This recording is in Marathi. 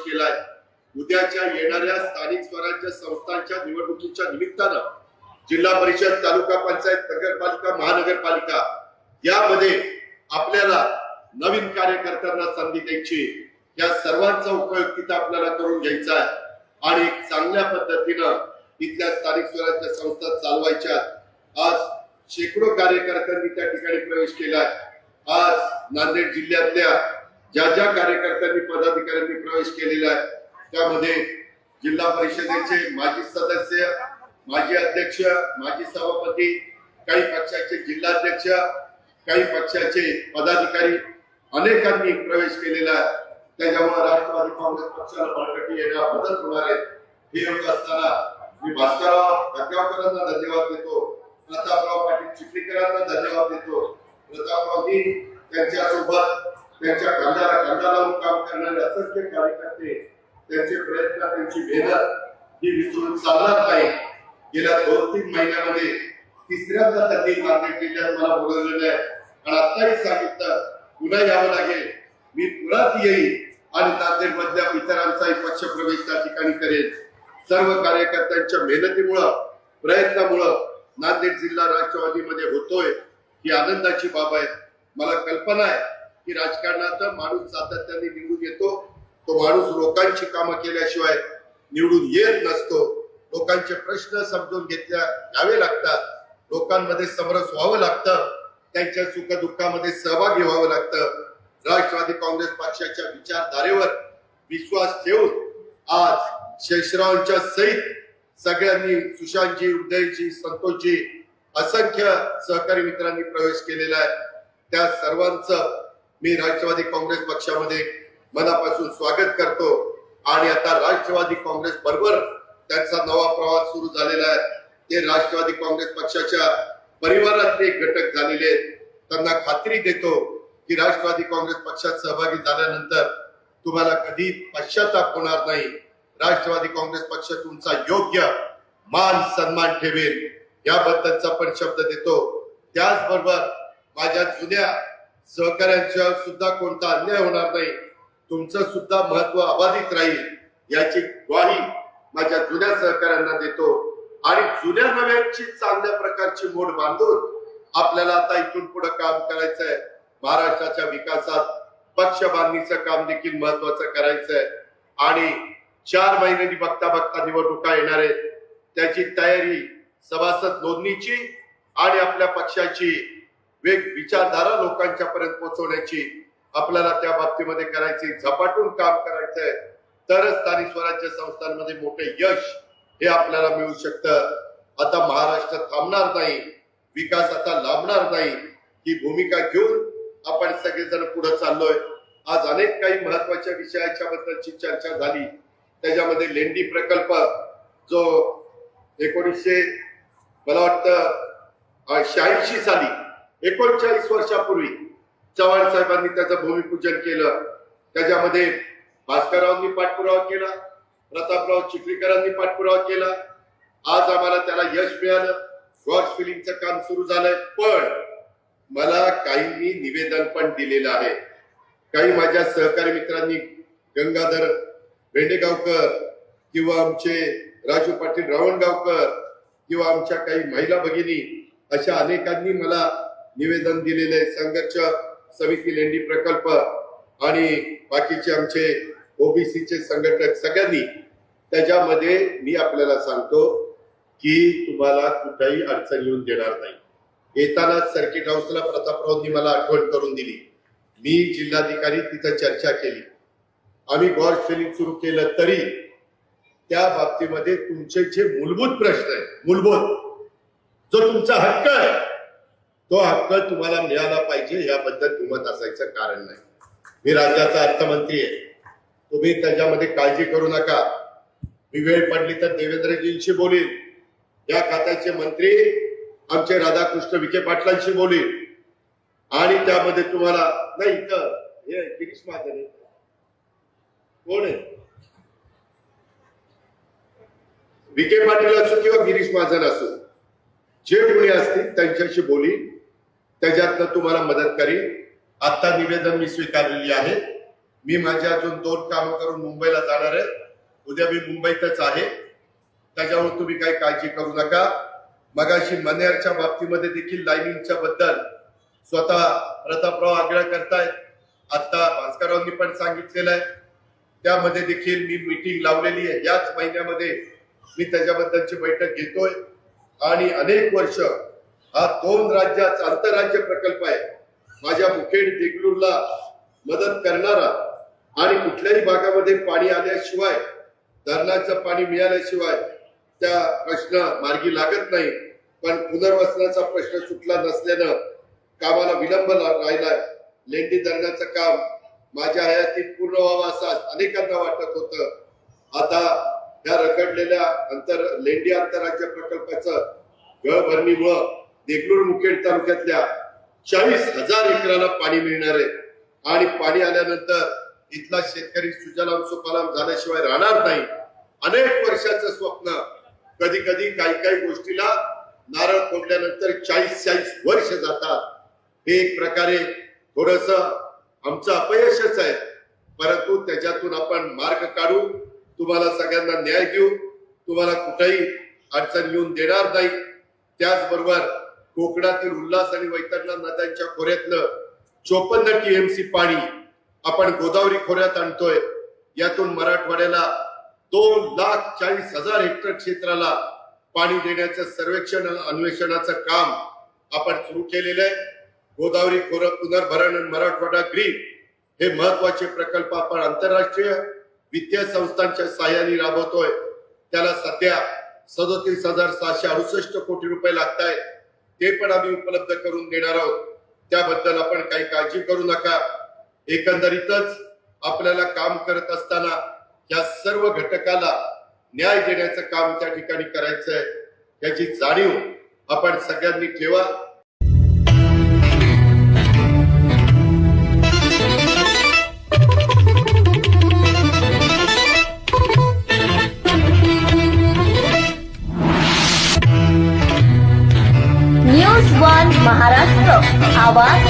समावेश केलाय. उद्याच्या येणाऱ्या स्थानिक स्वराज्य संस्थांच्या निवडणुकीच्या निमित्तानं जिल्हा परिषद तालुका पंचायत नगरपालिका महानगरपालिका यामध्ये आपल्याला नवीन कार्यकर्त्यांना संधी द्यायची. या सर्वांचा उपयोग तिथं आपल्याला करून घ्यायचा आहे. आणि चांगल्या पद्धतीनं इथल्या स्थानिक स्वराज्य संस्था चालवायच्या. आज शेकडो कार्यकर्त्यांनी त्या ठिकाणी प्रवेश केलाय. आज नांदेड जिल्ह्यातल्या ज्या ज्या कार्यकर्त्यांनी पदाधिकाऱ्यांनी प्रवेश केलेला आहे त्यामध्ये जिल्हा परिषदेचे माजी सदस्य माजी अध्यक्ष माजी सभापती काही पक्षाचे जिल्हाध्यक्ष काही पक्षाचे पदाधिकारी अनेकांनी प्रवेश केलेला आहे. त्याच्यामुळे राष्ट्रवादी काँग्रेस पक्षाला बळकटी येण्याला मदत होणार आहे. हे होत असताना मी भास्करराव धन्यवाद देतो प्रतापराव पाटील चिखलीकरांना धन्यवाद देतो प्रतापरावजी त्यांच्यासोबत त्यांच्या खांद्याला खांदा लावून काम करणारे असंख्य कार्यकर्ते त्यांचे प्रयत्न त्यांची मेहनत ही विसरून चालणार नाही. गेल्या दोन तीन महिन्यामध्ये तिसऱ्यांदा त्यांनी नांदेड जिल्ह्यात मला बोलवलेलं आहे. आणि आत्ताही सांगितलं पुन्हा यावं लागेल. मी पुन्हा येईल आणि नांदेड मधल्या इतरांचाही पक्ष प्रवेश त्या ठिकाणी करेल सर्व कार्यकर्त्यांच्या मेहनतीमुळं प्रयत्नामुळं नांदेड जिल्हा राष्ट्रवादीमध्ये होतोय ही आनंदाची बाब आहे. मला कल्पना आहे की राजकारणात माणूस सातत्याने निवडून येतो तो माणूस लोकांची कामं केल्याशिवाय निवडून येत नसतो. लोकांचे प्रश्न समजून घेतल्या घ्यावे लागतात. लोकांमध्ये समरस व्हावं लागतं. त्यांच्या सुखदुःखामध्ये सहभागी व्हावं लागतं. राष्ट्रवादी काँग्रेस पक्षाच्या विचारधारेवर विश्वास ठेवून आज शेषरावांच्या सहित सगळ्यांनी सुशांतजी उदयजी संतोषजी असंख्य सहकारी मित्रांनी प्रवेश केलेला आहे. त्या सर्वांचं मी राष्ट्रवादी काँग्रेस पक्षामध्ये मनापासून स्वागत करतो. आणि आता राष्ट्रवादी काँग्रेस बरोबर त्यांचा नवा प्रवास सुरू झालेला आहे. ते राष्ट्रवादी काँग्रेस पक्षाच्या परिवारातले एक घटक झालेले आहेत. त्यांना खात्री देतो की राष्ट्रवादी काँग्रेस पक्षात सहभागी झाल्यानंतर तुम्हाला कधी पश्चाताप होणार नाही. राष्ट्रवादी काँग्रेस पक्ष तुमचा योग्य मान सन्मान ठेवेल. याबद्दलचा पण शब्द देतो. त्याचबरोबर माझ्या जुन्या सहकाऱ्यांच्या सुद्धा कोणता अन्याय होणार नाही. तुमचं सुद्धा महत्त्व अबाधित राहील याची ग्वाही माझ्या जुन्या सहकाऱ्यांना देतो. आणि जुन्या नव्यांची चांगल्या प्रकारची मोड बांधून आपल्याला आता इथून पुढे काम करायचं आहे महाराष्ट्राच्या विकासात पक्ष बांधणीचं काम देखील महत्वाचं करायचं आहे आणि चार महिन्यांनी बघता बघता निवडणुका येणार आहेत. त्याची तयारी सभासद नोंदणीची आणि आपल्या पक्षाची वेग विचारधारा लोकांच्या पर्यंत पोहोचवण्याची आपल्याला त्या बाबतीमध्ये करायची झपाटून काम करायचंय. तरच स्थानिक स्वराज्य संस्थांमध्ये मोठे यश हे आपल्याला मिळू शकतं. आता महाराष्ट्र थांबणार नाही विकास आता लांबणार नाही. ही भूमिका घेऊन आपण सगळेजण पुढे चाललोय. आज अनेक काही महत्त्वाच्या विषयाच्या बद्दलची चर्चा झाली. त्याच्यामध्ये लेंडी प्रकल्प जो एकोणीसशे मला वाटतं शहाऐंशी साली एकोणचाळीस वर्षापूर्वी चव्हाण साहेबांनी त्याचं भूमिपूजन केलं. त्याच्यामध्ये भास्कररावांनी पाठपुरावा केला प्रतापराव चिखलीकरांनी पाठपुरावा केला. आज आम्हाला त्याला यश मिळालं. गॉड्स फिलिंगचं काम सुरू झालंय. पण मला काहींनी निवेदन पण दिलेलं आहे. काही माझ्या सहकारी मित्रांनी गंगाधर भेंडेगावकर किंवा आमचे राजू पाटील रावणगावकर किंवा आमच्या काही महिला भगिनी अशा अनेकांनी मला निवेदन दिलेले संघर्ष समिती लेंडी प्रकल्प आणि बाकीचे आमचे ओबीसीचे संघटक सगळ्यांनी त्याच्यामध्ये मी आपल्याला सांगतो की तुम्हाला कुठेही अडचण येऊन देणार नाही. येताना सर्किट हाऊसला प्रतापरावांनी मला आठवण करून दिली. मी जिल्हाधिकारी तिथं चर्चा केली. आम्ही गॉड फिलिंग सुरू केलं तरी त्या बाबतीमध्ये तुमचे जे मूलभूत प्रश्न आहेत मूलभूत जो तुमचा हक्क आहे तो हक्क तुम्हाला मिळाला पाहिजे याबद्दल दुमत असायचं कारण नाही. मी राज्याचा अर्थमंत्री आहे. तुम्ही त्याच्यामध्ये काळजी करू नका. मी वेळ पडली तर देवेंद्रजींशी बोलील या खात्याचे मंत्री आमचे राधाकृष्ण विखे पाटलांशी बोलील आणि त्यामध्ये तुम्हाला नाही इथं हे गिरीश महाजन कोण आहे विखे पाटील असो किंवा गिरीश महाजन असो जे कोणी असतील त्यांच्याशी बोली त्याच्यातनं तुम्हाला मदत करीन. आता निवेदन मी स्वीकारलेली आहे. मी माझे अजून दोन कामं करून मुंबईला जाणार आहे. उद्या मी मुंबईतच आहे. त्याच्यावर तुम्ही काही काळजी करू नका. मगाशी मनेरच्या बाबतीमध्ये देखील लाईनिंगच्या बद्दल स्वतः प्रतापराव आग्रह करतायत आता भास्कररावांनी पण सांगितलेलं आहे. त्यामध्ये देखील मी मीटिंग लावलेली आहे. याच महिन्यामध्ये मी त्याच्याबद्दलची बैठक घेतोय. आणि अनेक वर्ष हा दोन राज्याचा आंतरराज्य प्रकल्प आहे. माझ्या मुखेड देगलूरला मदत करणारा आणि कुठल्याही भागामध्ये पाणी आल्याशिवाय धरणाचं पाणी मिळाल्याशिवाय त्या प्रश्न मार्गी लागत नाही. पण पुनर्वसनाचा प्रश्न सुटला नसल्यानं कामाला विलंब राहिलाय. लेंडी धरणाचं काम माझ्या हयातीत पूर्ण व्हावं असं अनेकांना वाटत होतं. आता या रखडलेल्या अंतर लेंडी आंतरराज्य प्रकल्पाचं गळभरणीमुळं देगलूर मुखेड तालुक्यातल्या चाळीस हजार एकराला पाणी मिळणार आहे. आणि पाणी आल्यानंतर इथला शेतकरी सुजलाम सुफलाम झाल्याशिवाय राहणार नाही. अनेक वर्षाचं स्वप्न. कधी कधी काही काही गोष्टीला नारळ फोडल्यानंतर चाळीस चाळीस वर्ष जातात. हे एक प्रकारे थोडस आमचं अपयशच आहे. परंतु त्याच्यातून आपण मार्ग काढू. तुम्हाला सगळ्यांना न्याय देऊ तुम्हाला कुठेही अडचण येऊन देणार नाही. त्याचबरोबर कोकणातील उल्हास आणि वैतरणा नद्यांच्या खोऱ्यातलं चोपन्न टीएमसी पाणी आपण गोदावरी खोऱ्यात आणतोय. यातून मराठवाड्याला दोन लाख चाळीस हजार हेक्टर क्षेत्राला पाणी देण्याचं सर्वेक्षण अन्वेषणाचं काम आपण सुरू केलेलं आहे. गोदावरी खोरं पुनर्भरण आणि मराठवाडा ग्रीन हे महत्त्वाचे प्रकल्प आपण आंतरराष्ट्रीय वित्तीय संस्थांच्या सहाय्याने राबवतोय. त्याला सध्या सदोतीस हजार सहाशे अडुसष्ट कोटी रुपये लागत आहेत ते पण आम्ही उपलब्ध करून देणार आहोत. त्याबद्दल आपण काही काळजी करू नका. एकंदरीतच आपल्याला काम करत असताना या सर्व घटकाला न्याय देण्याचं काम त्या ठिकाणी करायचं आहे याची जाणीव आपण सगळ्यांनी ठेवा. собака.